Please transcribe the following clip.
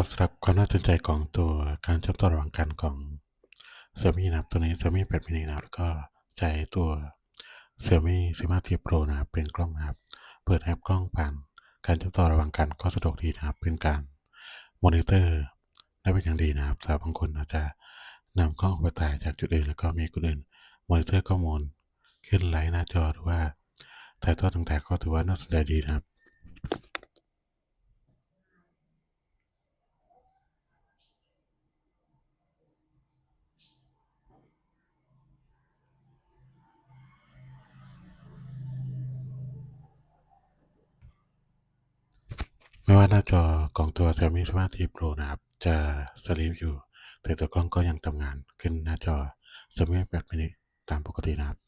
ครับสำหรับความน่าสนใจของตัวการเชื่อมต่อระหว่างกันของ Xiaomi นะครับตัวนี้ Xiaomi 8 mini นะครับแล้วก็ใช้ตัว Xiaomi 15 T Pro นะครับเป็นกล้องนะครับเปิดแอปกล้องผ่านการเชื่อมต่อระหว่างกันก็สะดวกดีนะครับเป็นการมอนิเตอร์ได้เป็นอย่างดีนะครับสำหรับบางคนอาจจะนำกล้องไปถ่ายจากจุดอื่นแล้วก็มีคนอื่นมอนิเตอร์ข้อมูลขึ้นไลน์หน้าจอหรือว่าถ่ายทอดต่างๆก็ถือว่าน่าสนใจดีนะครับ ไม่ว่าหน้าจอของตัว Xiaomi Smart T Pro นะครับ จะสลีปอยู่ แต่ตัวกล้องก็ยังทำงานขึ้นหน้าจอ Xiaomi 8 mini ตามปกตินะครับ